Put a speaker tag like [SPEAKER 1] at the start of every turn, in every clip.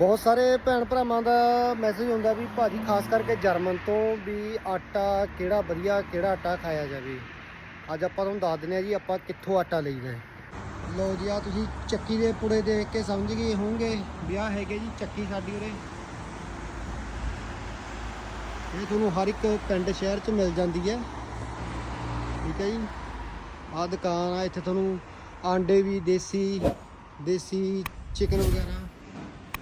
[SPEAKER 1] ਬਹੁਤ ਸਾਰੇ ਭੈਣ ਭਰਾਵਾਂ ਦਾ ਮੈਸੇਜ ਹੁੰਦਾ ਵੀ ਭਾਜੀ, ਖਾਸ ਕਰਕੇ ਜਰਮਨ ਤੋਂ ਵੀ ਆਟਾ ਕਿਹੜਾ ਵਧੀਆ, ਕਿਹੜਾ ਆਟਾ ਖਾਇਆ ਜਾਵੇ। ਅੱਜ ਆਪਾਂ ਤੁਹਾਨੂੰ ਦੱਸ ਦਿੰਦੇ ਆ ਜੀ, ਆਪਾਂ ਕਿੱਥੋਂ ਆਟਾ ਲਈਦਾ ਹੈ। ਲੋ ਜੀ ਆ ਤੁਸੀਂ ਚੱਕੀ ਦੇ ਪੁੜੇ ਦੇਖ ਕੇ ਸਮਝ ਗਏ ਹੋਵੋਗੇ। ਵਿਆਹ ਹੈਗੇ ਜੀ ਚੱਕੀ ਸਾਡੀ ਉਰੇ। ਇਹ ਤੁਹਾਨੂੰ ਹਰ ਇੱਕ ਪਿੰਡ ਸ਼ਹਿਰ 'ਚ ਮਿਲ ਜਾਂਦੀ ਹੈ। ਠੀਕ ਹੈ ਜੀ। ਆਹ ਦੁਕਾਨ ਆ, ਇੱਥੇ ਤੁਹਾਨੂੰ ਆਂਡੇ ਵੀ, ਦੇਸੀ ਦੇਸੀ ਚਿਕਨ ਵਗੈਰਾ।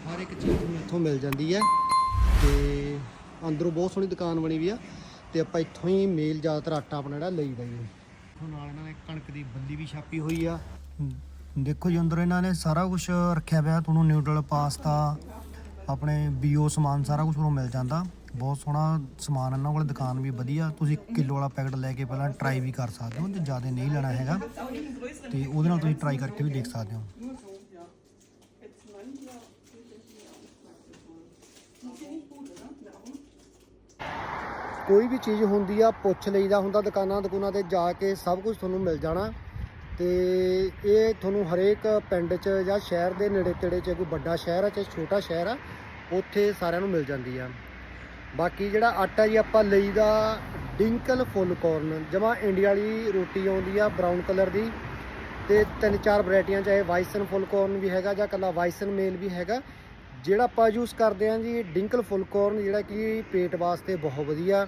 [SPEAKER 1] ਹਰ ਇੱਕ ਚੀਜ਼ ਤੁਹਾਨੂੰ ਇੱਥੋਂ ਮਿਲ ਜਾਂਦੀ ਹੈ ਤੇ ਅੰਦਰੋਂ ਬਹੁਤ ਸੋਹਣੀ ਦੁਕਾਨ ਬਣੀ ਵੀ ਆ ਤੇ ਆਪਾਂ ਇੱਥੋਂ ਹੀ ਮੇਲ ਜ਼ਿਆਦਾਤਰ ਆਟਾ ਆਪਣਾ ਜਿਹੜਾ ਲਈਦਾ ਜੀ। ਇੱਥੋਂ ਨਾਲ ਇਹਨਾਂ ਨੇ ਕਣਕ ਦੀ ਬੱਲੀ ਵੀ ਛਾਪੀ ਹੋਈ ਆ। ਦੇਖੋ ਜੀ ਅੰਦਰ ਇਹਨਾਂ ਨੇ ਸਾਰਾ ਕੁਝ ਰੱਖਿਆ ਪਿਆ, ਤੁਹਾਨੂੰ ਨਿਊਡਲ ਪਾਸਤਾ ਆਪਣੇ ਬੀਓ ਸਮਾਨ ਸਾਰਾ ਕੁਝ ਤੁਹਾਨੂੰ ਮਿਲ ਜਾਂਦਾ। ਬਹੁਤ ਸੋਹਣਾ ਸਮਾਨ ਇਹਨਾਂ ਕੋਲ, ਦੁਕਾਨ ਵੀ ਵਧੀਆ। ਤੁਸੀਂ ਕਿਲੋ ਵਾਲਾ ਪੈਕਟ ਲੈ ਕੇ ਪਹਿਲਾਂ ਟਰਾਈ ਵੀ ਕਰ ਸਕਦੇ ਹੋ, ਜੇ ਜ਼ਿਆਦਾ ਨਹੀਂ ਲੈਣਾ ਹੈਗਾ। ਤੇ ਉਹਦੇ ਨਾਲ ਤੁਸੀਂ ਟਰਾਈ ਕਰਕੇ ਵੀ ਦੇਖ ਸਕਦੇ ਹੋ। ਕੋਈ ਵੀ ਚੀਜ਼ ਹੁੰਦੀ ਆ, ਪੁੱਛ ਲਈਦਾ ਹੁੰਦਾ ਦੁਕਾਨਾਂ ਦੁਕਾਨਾਂ ਤੇ ਜਾ ਕੇ ਸਭ ਕੁਝ ਤੁਹਾਨੂੰ ਮਿਲ ਜਾਣਾ। ਤੇ ਇਹ ਤੁਹਾਨੂੰ ਹਰੇਕ ਪਿੰਡ 'ਚ ਜਾਂ ਸ਼ਹਿਰ ਦੇ ਨੇੜੇ ਤੇੜੇ 'ਚ, ਕੋਈ ਵੱਡਾ ਸ਼ਹਿਰ ਆ, ਚਾਹੇ ਛੋਟਾ ਸ਼ਹਿਰ ਆ, ਉੱਥੇ ਸਾਰਿਆਂ ਨੂੰ ਮਿਲ ਜਾਂਦੀ ਆ। ਬਾਕੀ ਜਿਹੜਾ ਆਟਾ ਜੀ ਆਪਾਂ ਲਈਦਾ, ਡਿੰਕਲ ਫੁੱਲ ਕਾਰਨ, ਜਮਾ ਇੰਡੀਆ ਵਾਲੀ ਰੋਟੀ ਆਉਂਦੀ ਆ, ਬਰਾਊਨ ਕਲਰ ਦੀ। ਤੇ ਤਿੰਨ ਚਾਰ ਵੈਰਾਈਟੀਆਂ, ਚਾਹੇ ਵਾਈਸਨ ਫੁੱਲ ਕਾਰਨ ਵੀ ਹੈਗਾ ਜਾਂ ਕੱਲਾ ਵਾਈਸਨ ਮੇਲ ਵੀ ਹੈਗਾ। ਜਿਹੜਾ ਆਪਾਂ ਯੂਜ਼ ਕਰਦੇ ਆਂ ਜੀ ਡਿੰਕਲ ਫੁਲਕੋਰਨ ਜਿਹੜਾ ਕਿ ਪੇਟ ਵਾਸਤੇ ਬਹੁਤ ਵਧੀਆ।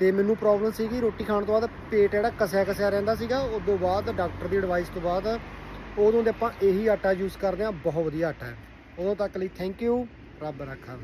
[SPEAKER 1] ਤੇ ਮੈਨੂੰ ਪ੍ਰੋਬਲਮ ਸੀਗੀ ਰੋਟੀ ਖਾਣ ਤੋਂ ਬਾਅਦ, ਪੇਟ ਜਿਹੜਾ ਕਸਿਆ ਕਸਿਆ ਰਹਿੰਦਾ ਸੀਗਾ ਉਸ ਤੋਂ ਬਾਅਦ ਡਾਕਟਰ ਦੀ ਐਡਵਾਈਸ ਤੋਂ ਬਾਅਦ ਉਦੋਂ ਦੇ ਆਪਾਂ ਇਹੀ ਆਟਾ ਯੂਜ਼ ਕਰਦੇ ਆਂ ਬਹੁਤ ਵਧੀਆ ਆਟਾ ਹੈ। ਉਦੋਂ ਤੱਕ ਲਈ ਥੈਂਕ ਯੂ ਰੱਬ ਰੱਖਾ।